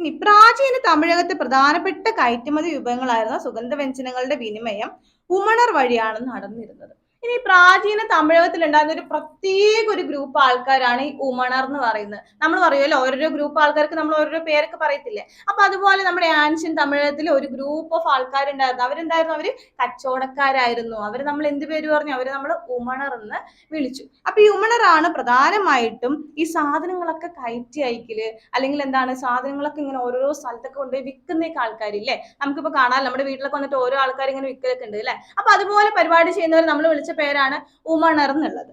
ഇനി പ്രാചീന തമിഴകത്തെ പ്രധാനപ്പെട്ട കയറ്റുമതി വിഭവങ്ങളായിരുന്ന സുഗന്ധവ്യഞ്ജനങ്ങളുടെ വിനിമയം ഉമണർ വഴിയാണ് നടന്നിരുന്നത്. ഇനി പ്രാചീന തമിഴകത്തിൽ ഉണ്ടായിരുന്ന ഒരു പ്രത്യേക ഒരു ഗ്രൂപ്പ് ആൾക്കാരാണ് ഈ ഉമണർ എന്ന് പറയുന്നത്. നമ്മൾ പറയുമല്ലോ ഓരോരോ ഗ്രൂപ്പ് ആൾക്കാർക്ക് നമ്മൾ ഓരോരോ പേരൊക്കെ പറയത്തില്ലേ? അപ്പൊ അതുപോലെ നമ്മുടെ ആൻഷ്യൻ തമിഴകത്തിൽ ഒരു ഗ്രൂപ്പ് ഓഫ് ആൾക്കാരുണ്ടായിരുന്നു. അവരെന്തായിരുന്നു അവർ? കച്ചവടക്കാരായിരുന്നു. അവർ നമ്മൾ എന്ത് പേര് പറഞ്ഞു? അവർ നമ്മൾ ഉമണർ എന്ന് വിളിച്ചു. അപ്പൊ ഈ ഉമണറാണ് പ്രധാനമായിട്ടും ഈ സാധനങ്ങളൊക്കെ കയറ്റി അയക്കൽ അല്ലെങ്കിൽ എന്താണ് സാധനങ്ങളൊക്കെ ഇങ്ങനെ ഓരോരോ സ്ഥലത്തൊക്കെ കൊണ്ടുപോയി വിൽക്കുന്നേക്ക് ആൾക്കാരില്ലേ? നമുക്കിപ്പോ കാണാൻ നമ്മുടെ വീട്ടിലൊക്കെ വന്നിട്ട് ഓരോ ആൾക്കാർ ഇങ്ങനെ വിൽക്കലൊക്കെ ഉണ്ട് അല്ലെ? അപ്പൊ അതുപോലെ പരിപാടി ചെയ്യുന്നവർ നമ്മൾ വിളിച്ച പേരാണ് ഉമണർ എന്നുള്ളത്.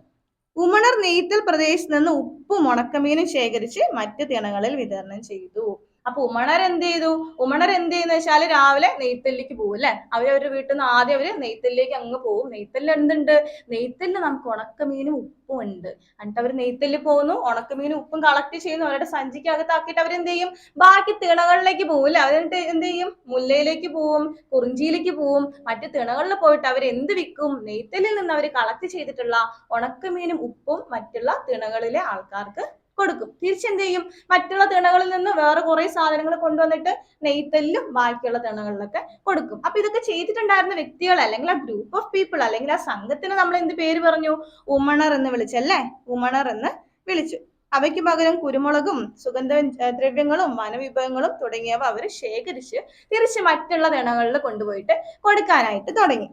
ഉമണർ നെയ്ത്തൽ പ്രദേശത്ത് നിന്ന് ഉപ്പും ഉണക്കമീനും ശേഖരിച്ച് മറ്റ് തിണകളിൽ വിതരണം ചെയ്തു. അപ്പൊ ഉമണർ എന്ത് ചെയ്തു? ഉമണർ എന്ത് ചെയ്യുന്ന വെച്ചാൽ രാവിലെ നെയ്ത്തല്ലിക്ക് പോകും അല്ലെ? അവർ അവരുടെ വീട്ടിൽ നിന്ന് ആദ്യം അവർ നെയ്ത്തല്ലിലേക്ക് അങ്ങ് പോകും. നെയ്ത്തല്ലിൽ എന്തുണ്ട്? നെയ്ത്തല്ല് നമുക്ക് ഉണക്കമീനും ഉപ്പും ഉണ്ട്. എന്നിട്ട് അവർ നെയ്ത്തല്ല് പോകുന്നു. ഉണക്കമീനും ഉപ്പും കളക്ട് ചെയ്യുന്നു. അവരുടെ സഞ്ചിക്കകത്താക്കിയിട്ട് അവരെന്ത് ചെയ്യും? ബാക്കി തിണകളിലേക്ക് പോകും അല്ലെ? അവരെന്ത് എന്ത് ചെയ്യും? മുല്ലയിലേക്ക് പോവും കുറിഞ്ചിയിലേക്ക് പോവും മറ്റു തിണകളിൽ പോയിട്ട് അവർ എന്ത് വിൽക്കും? നെയ്ത്തല്ലിൽ നിന്ന് അവർ കളക്ട് ചെയ്തിട്ടുള്ള ഉണക്കമീനും ഉപ്പും മറ്റുള്ള തിണകളിലെ ആൾക്കാർക്ക് കൊടുക്കും. തിരിച്ചെന്ത് ചെയ്യും മറ്റുള്ള തിണകളിൽ നിന്ന് വേറെ കുറെ സാധനങ്ങൾ കൊണ്ടുവന്നിട്ട് നെയ്ത്തലിലും ബാക്കിയുള്ള തിണകളിലൊക്കെ കൊടുക്കും. അപ്പൊ ഇതൊക്കെ ചെയ്തിട്ടുണ്ടായിരുന്ന വ്യക്തികൾ അല്ലെങ്കിൽ ആ ഗ്രൂപ്പ് ഓഫ് പീപ്പിൾ അല്ലെങ്കിൽ ആ സംഘത്തിന് നമ്മൾ എന്ത് പേര് പറഞ്ഞു? ഉമണർ എന്ന് വിളിച്ചല്ലേ ഉമണർ എന്ന് വിളിച്ചു. അവയ്ക്ക് പകരം കുരുമുളകും സുഗന്ധ ദ്രവ്യങ്ങളും വനവിഭവങ്ങളും തുടങ്ങിയവ അവർ ശേഖരിച്ച് തിരിച്ച് മറ്റുള്ള തിണകളിൽ കൊണ്ടുപോയിട്ട് കൊടുക്കാനായിട്ട് തുടങ്ങി.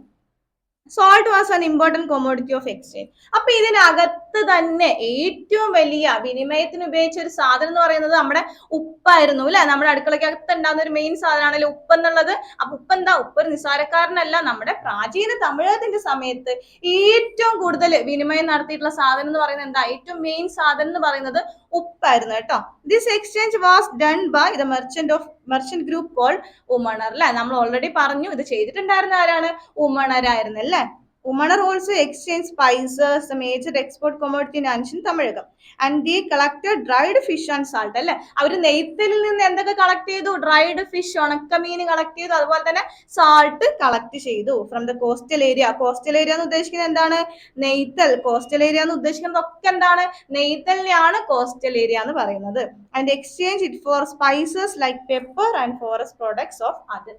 Salt was an important commodity of exchange അപ്പൊ ഇതിനകത്ത് തന്നെ ഏറ്റവും വലിയ വിനിമയത്തിന് ഉപയോഗിച്ച ഒരു സാധനം എന്ന് പറയുന്നത് നമ്മുടെ ഉപ്പായിരുന്നു അല്ലെ? നമ്മുടെ അടുക്കളയ്ക്കകത്ത് ഉണ്ടാകുന്ന ഒരു മെയിൻ സാധനമാണല്ലോ ഉപ്പ് എന്നുള്ളത്. അപ്പൊ ഉപ്പ് എന്താ? ഉപ്പ് ഒരു നിസ്സാരക്കാരനല്ല. നമ്മുടെ പ്രാചീന തമിഴകത്തിന്റെ സമയത്ത് ഏറ്റവും കൂടുതൽ വിനിമയം നടത്തിയിട്ടുള്ള സാധനം എന്ന് പറയുന്നത് എന്താ? ഏറ്റവും മെയിൻ സാധനം എന്ന് പറയുന്നത് ഉപ്പായിരുന്നു കേട്ടോ. This exchange was done by the merchant of merchant group call Umanar അല്ലെ? നമ്മൾ ഓൾറെഡി പറഞ്ഞു ഇത് ചെയ്തിട്ടുണ്ടായിരുന്ന ആരാണ്? ഉമണരായിരുന്നു അല്ലേ? Umanar also exchange spices the major export commodity in ancient Tamilakam and the collected dried fish and salt അല്ലെ? അവർ നെയ്ത്തലിൽ നിന്ന് എന്തൊക്കെ കളക്ട് ചെയ്തു? ഡ്രൈഡ് ഫിഷ് ഉണക്കമീൻ കളക്ട് ചെയ്തു. അതുപോലെ തന്നെ സാൾട്ട് കളക്ട് ചെയ്തു. From the coastal area coastal area എന്ന് ഉദ്ദേശിക്കുന്നത് എന്താണ്? നെയ്ത്തൽ. കോസ്റ്റൽ ഏരിയ എന്ന് ഉദ്ദേശിക്കുന്നത് ഒക്കെ എന്താണ്? നെയ്ത്തലിനെയാണ് കോസ്റ്റൽ ഏരിയ എന്ന് പറയുന്നത്. And exchange it for spices like pepper and forest products of other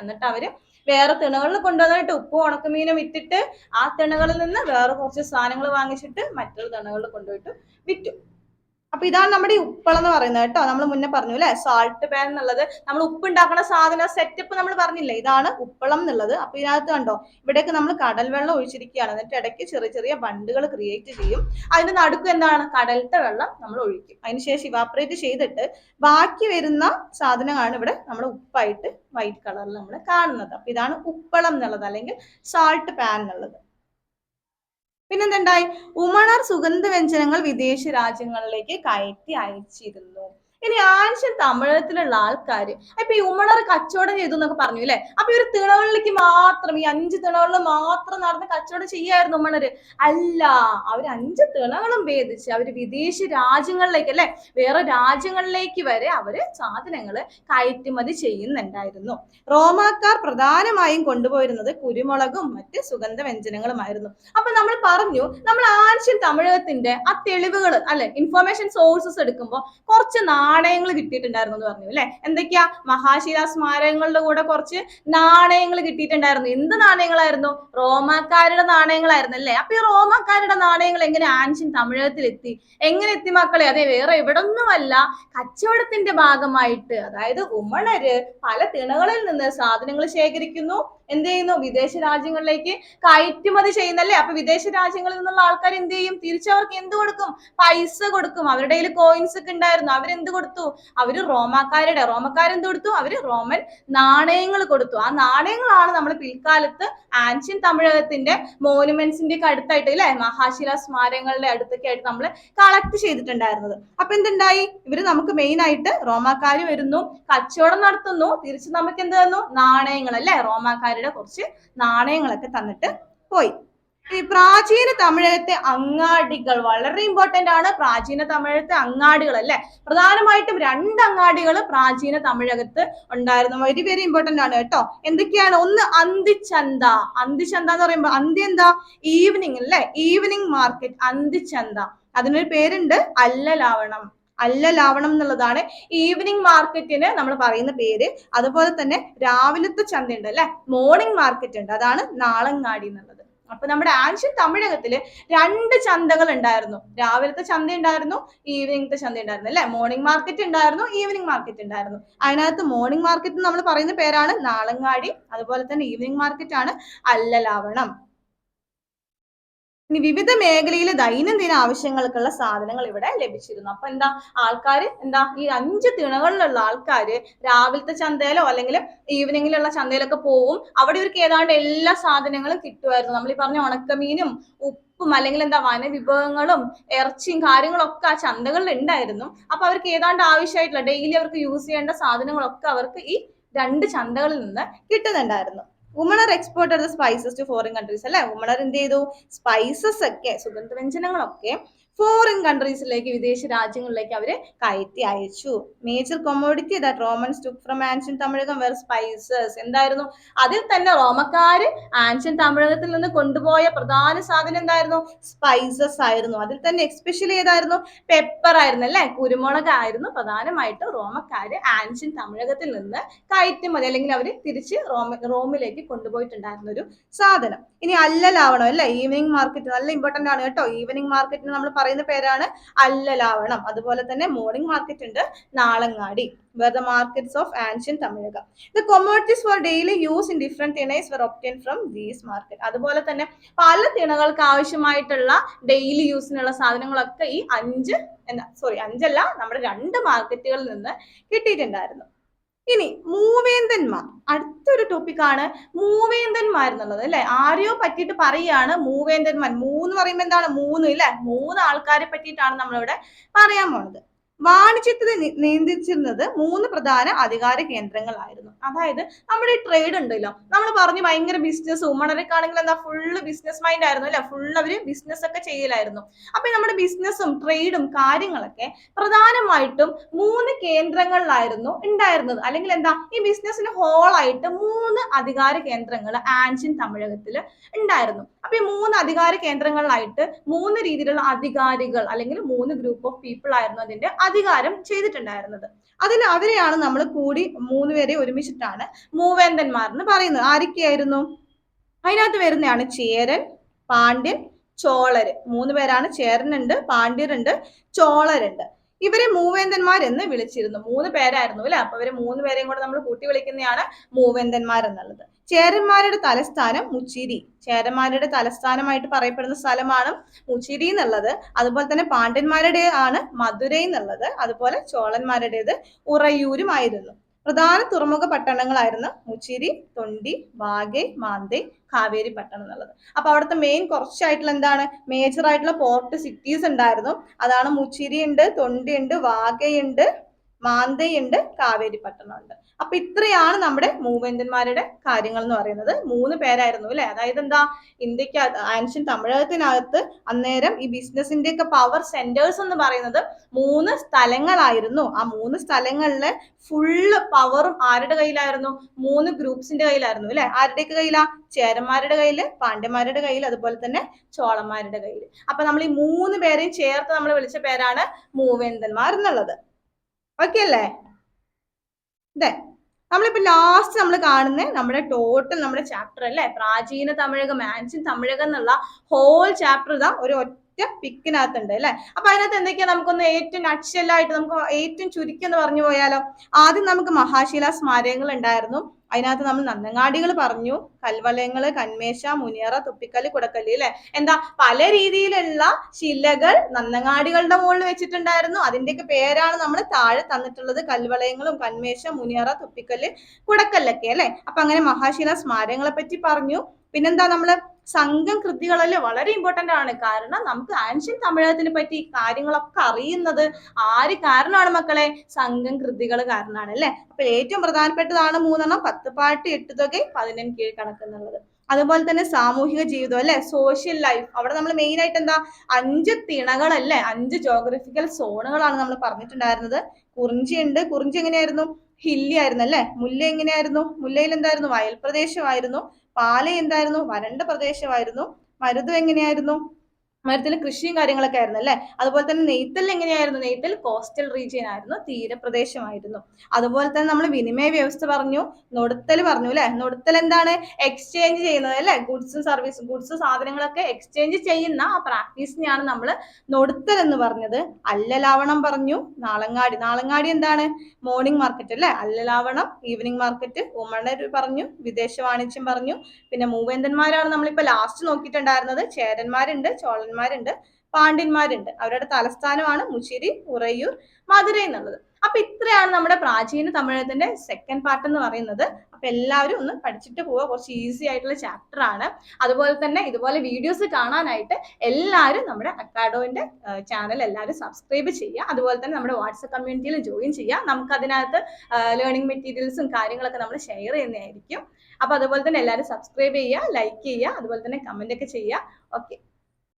എന്നിട്ട് അവർ വേറെ തിണകളിൽ കൊണ്ടുവന്നിട്ട് ഉപ്പും ഉണക്കമീനും വിറ്റിട്ട് ആ തിണകളിൽ നിന്ന് വേറെ കുറച്ച് സാധനങ്ങൾ വാങ്ങിച്ചിട്ട് മറ്റുള്ള തിണകളിൽ കൊണ്ടുപോയിട്ട് വിറ്റു. അപ്പൊ ഇതാണ് നമ്മുടെ ഈ ഉപ്പളം എന്ന് പറയുന്നത് കേട്ടോ. നമ്മൾ മുന്നേ പറഞ്ഞു അല്ലെ? സാൾട്ട് പാൻ എന്നുള്ളത്. നമ്മൾ ഉപ്പ് ഉണ്ടാക്കുന്ന സാധന സെറ്റപ്പ് നമ്മൾ പറഞ്ഞില്ലേ? ഇതാണ് ഉപ്പളം എന്നുള്ളത്. അപ്പൊ ഇതിനകത്ത് കണ്ടോ? ഇവിടേക്ക് നമ്മൾ കടൽ വെള്ളം ഒഴിച്ചിരിക്കുകയാണ്. എന്നിട്ട് ഇടയ്ക്ക് ചെറിയ ചെറിയ ബണ്ടുകൾ ക്രിയേറ്റ് ചെയ്യും. അതിന്റെ നടുക്ക് എന്താണ്? കടലത്തെ വെള്ളം നമ്മൾ ഒഴിക്കും. അതിനുശേഷം ഇവാപ്പറേറ്റ് ചെയ്തിട്ട് ബാക്കി വരുന്ന സാധനമാണ് ഇവിടെ നമ്മൾ ഉപ്പായിട്ട് വൈറ്റ് കളറിൽ നമ്മൾ കാണുന്നത്. അപ്പൊ ഇതാണ് ഉപ്പളം എന്നുള്ളത്. അല്ലെങ്കിൽ സാൾട്ട് പാൻ എന്നുള്ളത്. പിന്നെന്തുണ്ടായി? ഉമണർ സുഗന്ധവ്യഞ്ജനങ്ങൾ വിദേശ രാജ്യങ്ങളിലേക്ക് കയറ്റി അയച്ചിരുന്നു. ഇനി ആൻഷ്യൻ തമിഴത്തിലുള്ള ആൾക്കാർ ഇപ്പൊ ഈ ഉമണർ കച്ചവടം ചെയ്തു എന്നൊക്കെ പറഞ്ഞു അല്ലെ? അപ്പൊ ഒരു തിണകളിലേക്ക് മാത്രം ഈ അഞ്ച് തിണകളിൽ മാത്രം നടന്ന് കച്ചവടം ചെയ്യായിരുന്നു ഉമണര്. അല്ല അവർ അഞ്ച് തിണകളും ഭേദിച്ച് അവർ വിദേശ രാജ്യങ്ങളിലേക്ക് അല്ലെ? വേറെ രാജ്യങ്ങളിലേക്ക് വരെ അവർ സാധനങ്ങൾ കയറ്റുമതി ചെയ്യുന്നുണ്ടായിരുന്നു. റോമാക്കാർ പ്രധാനമായും കൊണ്ടുപോയിരുന്നത് കുരുമുളകും മറ്റ് സുഗന്ധ വ്യഞ്ജനങ്ങളുമായിരുന്നു അപ്പൊ നമ്മൾ പറഞ്ഞു നമ്മൾ ആൻഷ്യൻ തമിഴകത്തിന്റെ ആ തെളിവുകൾ അല്ലെ ഇൻഫർമേഷൻ സോഴ്സസ് എടുക്കുമ്പോൾ കുറച്ച് നാണയങ്ങൾ കിട്ടിയിട്ടുണ്ടായിരുന്നു എന്ന് പറഞ്ഞു അല്ലേ? എന്തൊക്കെയാ? മഹാശില സ്മാരകങ്ങളുടെ കൂടെ കുറച്ച് നാണയങ്ങൾ കിട്ടിയിട്ടുണ്ടായിരുന്നു. എന്ത് നാണയങ്ങളായിരുന്നു? റോമാക്കാരുടെ നാണയങ്ങളായിരുന്നു അല്ലേ? അപ്പൊ ഈ റോമാക്കാരുടെ നാണയങ്ങൾ എങ്ങനെ ആൻഷ്യൻ തമിഴകത്തിൽ എത്തി എങ്ങനെ എത്തി മക്കളെ? അതെ വേറെ എവിടൊന്നുമല്ല. കച്ചവടത്തിന്റെ ഭാഗമായിട്ട് അതായത് ഉമണര് പല തിണകളിൽ നിന്ന് സാധനങ്ങൾ ശേഖരിക്കുന്നു. എന്ത് ചെയ്യുന്നു? വിദേശ രാജ്യങ്ങളിലേക്ക് കയറ്റുമതി ചെയ്യുന്നല്ലേ? അപ്പൊ വിദേശ രാജ്യങ്ങളിൽ നിന്നുള്ള ആൾക്കാർ എന്ത് ചെയ്യും? തിരിച്ചവർക്ക് എന്ത് കൊടുക്കും? പൈസ കൊടുക്കും. അവരുടെ കയ്യിൽ കോയിൻസ് ഒക്കെ ഉണ്ടായിരുന്നു. അവരെന്ത് കൊടുത്തു? അവർ റോമാക്കാരുടെ റോമക്കാരെന്ത് കൊടുത്തു? അവർ റോമൻ നാണയങ്ങൾ കൊടുത്തു. ആ നാണയങ്ങളാണ് നമ്മൾ പിൽക്കാലത്ത് ആൻഷ്യൻ തമിഴകത്തിന്റെ മോനുമെന്റ്സിന്റെ ഒക്കെ അടുത്തായിട്ട് അല്ലെ? മഹാശില സ്മാരകങ്ങളുടെ അടുത്തൊക്കെ ആയിട്ട് നമ്മൾ കളക്ട് ചെയ്തിട്ടുണ്ടായിരുന്നത്. അപ്പൊ എന്തുണ്ടായി? ഇവർ നമുക്ക് മെയിൻ ആയിട്ട് റോമാക്കാർ വരുന്നു. കച്ചവടം നടത്തുന്നു. തിരിച്ച് നമുക്ക് എന്ത് തന്നു? നാണയങ്ങൾ അല്ലെ? റോമാക്കാരുടെ കുറച്ച് നാണയങ്ങളൊക്കെ തന്നിട്ട് പോയി. ഈ പ്രാചീന തമിഴകത്തെ അങ്ങാടികൾ വളരെ ഇമ്പോർട്ടന്റ് ആണ്. പ്രാചീന തമിഴകത്തെ അങ്ങാടികൾ അല്ലെ? പ്രധാനമായിട്ടും രണ്ട് അങ്ങാടികൾ പ്രാചീന തമിഴകത്ത് ഉണ്ടായിരുന്നു. വെരി വെരി ഇമ്പോർട്ടന്റ് ആണ് കേട്ടോ. എന്തൊക്കെയാണ്? ഒന്ന് അന്തിച്ചന്ത. അന്തിച്ചന്ത എന്ന് പറയുമ്പോൾ അന്തി എന്താ? ഈവനിങ് അല്ലെ? ഈവനിങ് മാർക്കറ്റ് അന്തിച്ചന്ത. അതിനൊരു പേരുണ്ട് അല്ലലാവണം. അല്ലലാവണം എന്നുള്ളതാണ് ഈവനിങ് മാർക്കറ്റിന് നമ്മൾ പറയുന്ന പേര്. അതുപോലെ തന്നെ രാവിലത്തെ ചന്തയുണ്ട് അല്ലെ? മോർണിംഗ് മാർക്കറ്റ് ഉണ്ട്. അതാണ് നാളങ്ങാടി എന്നുള്ളത്. അപ്പൊ നമ്മുടെ ആൻഷ്യൻ തമിഴകത്തിൽ രണ്ട് ചന്തകൾ ഉണ്ടായിരുന്നു. രാവിലത്തെ ചന്ത ഉണ്ടായിരുന്നു ഈവനിങ്ങത്തെ ചന്ത ഉണ്ടായിരുന്നു അല്ലെ? മോർണിംഗ് മാർക്കറ്റ് ഉണ്ടായിരുന്നു ഈവനിങ് മാർക്കറ്റ് ഉണ്ടായിരുന്നു. അതിനകത്ത് മോർണിംഗ് മാർക്കറ്റ് നമ്മൾ പറയുന്ന പേരാണ് നാളങ്ങാടി. അതുപോലെ തന്നെ ഈവനിങ് മാർക്കറ്റ് ആണ് അല്ലലാവണം. ഇനി വിവിധ മേഖലയിലെ ദൈനംദിന ആവശ്യങ്ങൾക്കുള്ള സാധനങ്ങൾ ഇവിടെ ലഭിച്ചിരുന്നു. അപ്പൊ എന്താ? ആൾക്കാർ എന്താ? ഈ അഞ്ച് തിണകളിലുള്ള ആൾക്കാർ രാവിലത്തെ ചന്തയിലോ അല്ലെങ്കിൽ ഈവനിങ്ങിലുള്ള ചന്തയിലൊക്കെ പോവും. അവിടെ ഇവർക്ക് ഏതാണ്ട് എല്ലാ സാധനങ്ങളും കിട്ടുമായിരുന്നു. നമ്മൾ ഈ പറഞ്ഞ ഉണക്കമീനും ഉപ്പും അല്ലെങ്കിൽ എന്താ വനവിഭവങ്ങളും ഇറച്ചിയും കാര്യങ്ങളൊക്കെ ആ ചന്തകളിൽ ഉണ്ടായിരുന്നു. അപ്പൊ അവർക്ക് ഏതാണ്ട് ആവശ്യമായിട്ടുള്ള ഡെയിലി അവർക്ക് യൂസ് ചെയ്യേണ്ട സാധനങ്ങളൊക്കെ അവർക്ക് ഈ രണ്ട് ചന്തകളിൽ നിന്ന് കിട്ടുന്നുണ്ടായിരുന്നു. Umanar export the spices to foreign countries അല്ലെ? ഉമണർ എന്ത് ചെയ്തു? സ്പൈസസ് ഒക്കെ സുഗന്ധവ്യഞ്ജനങ്ങളൊക്കെ ഫോറിൻ കൺട്രീസിലേക്ക് വിദേശ രാജ്യങ്ങളിലേക്ക് അവർ കയറ്റി അയച്ചു. Major commodity that Romans took from ancient Tamilakam were spices എന്തായിരുന്നു? അതിൽ തന്നെ റോമക്കാര് ആൻഷ്യൻ തമിഴകത്തിൽ നിന്ന് കൊണ്ടുപോയ പ്രധാന സാധനം എന്തായിരുന്നു? സ്പൈസസ് ആയിരുന്നു. അതിൽ തന്നെ എക്സ്പെഷ്യലി ഏതായിരുന്നു? പെപ്പർ ആയിരുന്നു അല്ലെ? കുരുമുളക് ആയിരുന്നു പ്രധാനമായിട്ട് റോമക്കാര് ആൻഷ്യൻ തമിഴകത്തിൽ നിന്ന് കയറ്റുമതി അല്ലെങ്കിൽ അവർ തിരിച്ച് റോമ റോമിലേക്ക് കൊണ്ടുപോയിട്ടുണ്ടായിരുന്ന ഒരു സാധനം. ഇനി അല്ലലാവണം അല്ലെ? ഈവനിങ് മാർക്കറ്റ് നല്ല ഇമ്പോർട്ടന്റ് ആണ് കേട്ടോ. ഈവനിങ് മാർക്കറ്റിന് നമ്മൾ പറയുന്ന പേരാണ് അല്ലലാവണം. അതുപോലെ തന്നെ മോർണിംഗ് മാർക്കറ്റ് ഉണ്ട് നാളങ്ങാടി. Where the markets of ancient Tamilakam. The commodities for daily use in different തിണൈസ് were obtain from these market അതുപോലെ തന്നെ പല തിണകൾക്ക് ആവശ്യമായിട്ടുള്ള ഡെയിലി യൂസിനുള്ള സാധനങ്ങളൊക്കെ ഈ അഞ്ച് എന്താ സോറി അഞ്ചല്ല നമ്മുടെ രണ്ട് മാർക്കറ്റുകളിൽ നിന്ന് കിട്ടിയിട്ടുണ്ടായിരുന്നു. ഇനി മൂവേന്തന്മാർ അടുത്തൊരു ടോപ്പിക്കാണ് മൂവേന്തന്മാർ എന്നുള്ളത് അല്ലെ? ആരെയോ പറ്റിയിട്ട് പറയാണ് മൂവേന്തന്മാർ മൂന്ന് പറയുമ്പോൾ എന്താണ്? മൂന്ന് അല്ലെ മൂന്ന് ആൾക്കാരെ പറ്റിയിട്ടാണ് നമ്മളിവിടെ പറയാൻ പോണത്. വാണിജ്യത്തെ നിയന്ത്രിച്ചിരുന്നത് മൂന്ന് പ്രധാന അധികാര കേന്ദ്രങ്ങളായിരുന്നു. അതായത് നമ്മുടെ ട്രേഡ് ഉണ്ടല്ലോ. നമ്മൾ പറഞ്ഞു ഭയങ്കര ബിസിനസ് ഉമ്മണരൊക്കെ ആണെങ്കിൽ എന്താ ഫുള്ള് ബിസിനസ് മൈൻഡ് ആയിരുന്നു അല്ലെ? ഫുള്ള് അവർ ബിസിനസ് ഒക്കെ ചെയ്യലായിരുന്നു. അപ്പൊ നമ്മുടെ ബിസിനസ്സും ട്രേഡും കാര്യങ്ങളൊക്കെ പ്രധാനമായിട്ടും മൂന്ന് കേന്ദ്രങ്ങളിലായിരുന്നു ഉണ്ടായിരുന്നത്. അല്ലെങ്കിൽ എന്താ ഈ ബിസിനസ്സിന് ഹോളായിട്ട് മൂന്ന് അധികാര കേന്ദ്രങ്ങൾ ആൻഷ്യൻ തമിഴകത്തിൽ ഉണ്ടായിരുന്നു. അപ്പൊ ഈ മൂന്ന് അധികാര കേന്ദ്രങ്ങളിലായിട്ട് മൂന്ന് രീതിയിലുള്ള അധികാരികൾ അല്ലെങ്കിൽ മൂന്ന് ഗ്രൂപ്പ് ഓഫ് പീപ്പിൾ ആയിരുന്നു അതിന്റെ അധികാരം ചെയ്തിട്ടുണ്ടായിരുന്നത്. അതിൽ അവരെയാണ് നമ്മൾ കൂടി മൂന്ന് പേരെ ഒരുമിച്ചിട്ടാണ് മൂവേന്തന്മാർ എന്ന് പറയുന്നത്. ആരൊക്കെയായിരുന്നു? അതിനകത്ത് വരുന്നതാണ് ചേരൻ പാണ്ഡ്യൻ ചോളര്. മൂന്ന് പേരാണ്. ചേരനുണ്ട് പാണ്ഡ്യരുണ്ട് ചോളരുണ്ട്. ഇവരെ മൂവേന്തന്മാർ എന്ന് വിളിച്ചിരുന്നു. മൂന്ന് പേരായിരുന്നു അല്ലെ? അപ്പൊ ഇവരെ മൂന്ന് പേരെയും കൂടെ നമ്മൾ കൂട്ടി വിളിക്കുന്നതാണ് മൂവേന്തന്മാർ എന്നുള്ളത് ചേരന്മാരുടെ തലസ്ഥാനം മുച്ചിരി. ചേരന്മാരുടെ തലസ്ഥാനമായിട്ട് പറയപ്പെടുന്ന സ്ഥലമാണ് മുച്ചിരി എന്നുള്ളത്. അതുപോലെ തന്നെ പാണ്ഡ്യന്മാരുടെ ആണ് മധുരൈ എന്നുള്ളത്. അതുപോലെ ചോളന്മാരുടേത് ഉറയൂരുമായിരുന്നു. പ്രധാന തുറമുഖ പട്ടണങ്ങളായിരുന്നു മുച്ചിരി തൊണ്ടി വാഗെ മാന്തേ കാവേരി പട്ടണം എന്നുള്ളത്. അപ്പൊ അവിടുത്തെ മെയിൻ കുറച്ചായിട്ടുള്ള എന്താണ്? മേജർ ആയിട്ടുള്ള പോർട്ട് സിറ്റീസ് ഉണ്ടായിരുന്നു. അതാണ് മുച്ചിരി ഉണ്ട് തൊണ്ടി ഉണ്ട് വാഗയുണ്ട് മാന്തയുണ്ട് കാവേരി പട്ടണമുണ്ട്. അപ്പൊ ഇത്രയാണ് നമ്മുടെ മൂവേന്ദ്രന്മാരുടെ കാര്യങ്ങൾ എന്ന് പറയുന്നത്. മൂന്ന് പേരായിരുന്നു അല്ലെ? അതായത് എന്താ? ഇന്ത്യയ്ക്ക് ആൻഷ്യൻ തമിഴകത്തിനകത്ത് അന്നേരം ഈ ബിസിനസിന്റെ ഒക്കെ പവർ സെന്റേഴ്സ് എന്ന് പറയുന്നത് മൂന്ന് സ്ഥലങ്ങളായിരുന്നു. ആ മൂന്ന് സ്ഥലങ്ങളിലെ ഫുള്ള് പവറും ആരുടെ കയ്യിലായിരുന്നു? മൂന്ന് ഗ്രൂപ്പ്സിന്റെ കയ്യിലായിരുന്നു അല്ലെ? ആരുടെയൊക്കെ കയ്യിലാ? ചേരന്മാരുടെ കയ്യിൽ പാണ്ഡ്യന്മാരുടെ കയ്യിൽ അതുപോലെ തന്നെ ചോളന്മാരുടെ കയ്യിൽ അപ്പൊ നമ്മൾ ഈ മൂന്ന് പേരെയും ചേർത്ത് നമ്മൾ വിളിച്ച പേരാണ് മൂവേന്ദന്മാർ എന്നുള്ളത്. ഓക്കെ അല്ലേ? ഇതെ നമ്മളിപ്പോ ലാസ്റ്റ് നമ്മൾ കാണുന്ന നമ്മുടെ ടോട്ടൽ നമ്മുടെ ചാപ്റ്റർ അല്ലേ? പ്രാചീന തമിഴകം ആൻഷ്യൻ തമിഴകം എന്നുള്ള ഹോൾ ചാപ്റ്റർ ഇതാ ഒരു ഒറ്റ പിക്കിനകത്തുണ്ട് അല്ലെ? അപ്പൊ അതിനകത്ത് എന്തൊക്കെയാ? നമുക്കൊന്ന് ഏറ്റവും നക്ഷലായിട്ട് നമുക്ക് ഏറ്റവും ചുരുക്കി എന്ന് പറഞ്ഞു പോയാലോ? ആദ്യം നമുക്ക് മഹാശില സ്മാരകങ്ങൾ ഉണ്ടായിരുന്നു. അതിനകത്ത് നമ്മൾ നന്നങ്ങാടികൾ പറഞ്ഞു. കൽവലയങ്ങൾ കന്മേശ മുനിയറ തുപ്പിക്കല്ല് കുടക്കല്ല് അല്ലെ? എന്താ? പല രീതിയിലുള്ള ശിലകൾ നന്നങ്ങാടികളുടെ മുകളിൽ വെച്ചിട്ടുണ്ടായിരുന്നു. അതിന്റെയൊക്കെ പേരാണ് നമ്മൾ താഴെ തന്നിട്ടുള്ളത്. കൽവളയങ്ങളും കന്മേശ മുനിയറ തുപ്പിക്കല്ല് കുടക്കല്ലൊക്കെ അല്ലെ? അപ്പൊ അങ്ങനെ മഹാശില സ്മാരകങ്ങളെ പറ്റി പറഞ്ഞു. പിന്നെന്താ നമ്മൾ സംഘം കൃതികളല്ലേ വളരെ ഇമ്പോർട്ടന്റ് ആണ്. കാരണം നമുക്ക് ആൻഷ്യൻ തമിഴകത്തിനെ പറ്റി കാര്യങ്ങളൊക്കെ അറിയുന്നത് ആര് കാരണമാണ് മക്കളെ? സംഘം കൃതികൾ കാരണമാണ് അല്ലേ? അപ്പൊ ഏറ്റവും പ്രധാനപ്പെട്ടതാണ് മൂന്നെണ്ണം പത്ത് പാട്ട് എട്ട് തുക പതിനെൺ കീഴ് കണക്കെന്നുള്ളത് അതുപോലെ തന്നെ സാമൂഹിക ജീവിതം അല്ലെ? സോഷ്യൽ ലൈഫ് അവിടെ നമ്മൾ മെയിൻ ആയിട്ട് എന്താ? അഞ്ച് തിണകളല്ലേ? അഞ്ച് ജോഗ്രഫിക്കൽ സോണുകളാണ് നമ്മൾ പറഞ്ഞിട്ടുണ്ടായിരുന്നത്. കുറിഞ്ചി ഉണ്ട്. കുറിഞ്ചി എങ്ങനെയായിരുന്നു? ഹില്ലി ആയിരുന്നു അല്ലെ? മുല്ല എങ്ങനെയായിരുന്നു? മുല്ലയിൽ എന്തായിരുന്നു? വയൽ പ്രദേശമായിരുന്നു പാല എന്തായിരുന്നു വരണ്ട പ്രദേശമായിരുന്നു. മരുതു എങ്ങനെയായിരുന്നു? മരത്തിൽ കൃഷിയും കാര്യങ്ങളൊക്കെ ആയിരുന്നു അല്ലേ? അതുപോലെ തന്നെ നെയ്ത്തൽ എങ്ങനെയായിരുന്നു? നെയ്ത്തൽ കോസ്റ്റൽ റീജിയൻ ആയിരുന്നു തീരപ്രദേശമായിരുന്നു. അതുപോലെ തന്നെ നമ്മൾ വിനിമയ വ്യവസ്ഥ പറഞ്ഞു നൊടുത്തൽ പറഞ്ഞു അല്ലെ? നൊടുത്തൽ എന്താണ്? എക്സ്ചേഞ്ച് ചെയ്യുന്നത് അല്ലെ? ഗുഡ്സും സർവീസും ഗുഡ്സ് സാധനങ്ങളൊക്കെ എക്സ്ചേഞ്ച് ചെയ്യുന്ന ആ പ്രാക്ടീസിനെയാണ് നമ്മൾ നൊടുത്തൽ എന്ന് പറഞ്ഞത്. അല്ലലാവണം പറഞ്ഞു നാളങ്ങാടി. നാളങ്ങാടി എന്താണ്? മോർണിംഗ് മാർക്കറ്റ് അല്ലെ? അല്ലലാവണം ഈവനിങ് മാർക്കറ്റ് ഉമ്മണർ പറഞ്ഞു വിദേശ വാണിജ്യം പറഞ്ഞു. പിന്നെ മൂവേന്തന്മാരാണ് നമ്മളിപ്പോ ലാസ്റ്റ് നോക്കിയിട്ടുണ്ടായിരുന്നത്. ചേരന്മാരുണ്ട് ചോളന്മാരുണ്ട് പാണ്ഡ്യന്മാരുണ്ട്. അവരുടെ തലസ്ഥാനമാണ് മുച്ചിരി ഉറയൂർ മധുര എന്നുള്ളത്. അപ്പൊ ഇത്രയാണ് നമ്മുടെ പ്രാചീന തമിഴത്തിന്റെ സെക്കൻഡ് പാർട്ട് എന്ന് പറയുന്നത്. അപ്പൊ എല്ലാവരും ഒന്ന് പഠിച്ചിട്ട് പോവുക. കുറച്ച് ഈസി ആയിട്ടുള്ള ചാപ്റ്റർ ആണ്. അതുപോലെ തന്നെ ഇതുപോലെ വീഡിയോസ് കാണാനായിട്ട് എല്ലാവരും നമ്മുടെ അക്കാഡോന്റെ ചാനൽ എല്ലാവരും സബ്സ്ക്രൈബ് ചെയ്യുക. അതുപോലെ തന്നെ നമ്മുടെ വാട്സപ്പ് കമ്മ്യൂണിറ്റിയിൽ ജോയിൻ ചെയ്യുക. നമുക്ക് അതിനകത്ത് ലേണിംഗ് മെറ്റീരിയൽസും കാര്യങ്ങളൊക്കെ നമ്മൾ ഷെയർ ചെയ്യുന്നതായിരിക്കും. അപ്പൊ അതുപോലെ തന്നെ എല്ലാവരും സബ്സ്ക്രൈബ് ചെയ്യുക ലൈക്ക് ചെയ്യുക അതുപോലെ തന്നെ കമന്റ് ഒക്കെ ചെയ്യുക. ഓക്കെ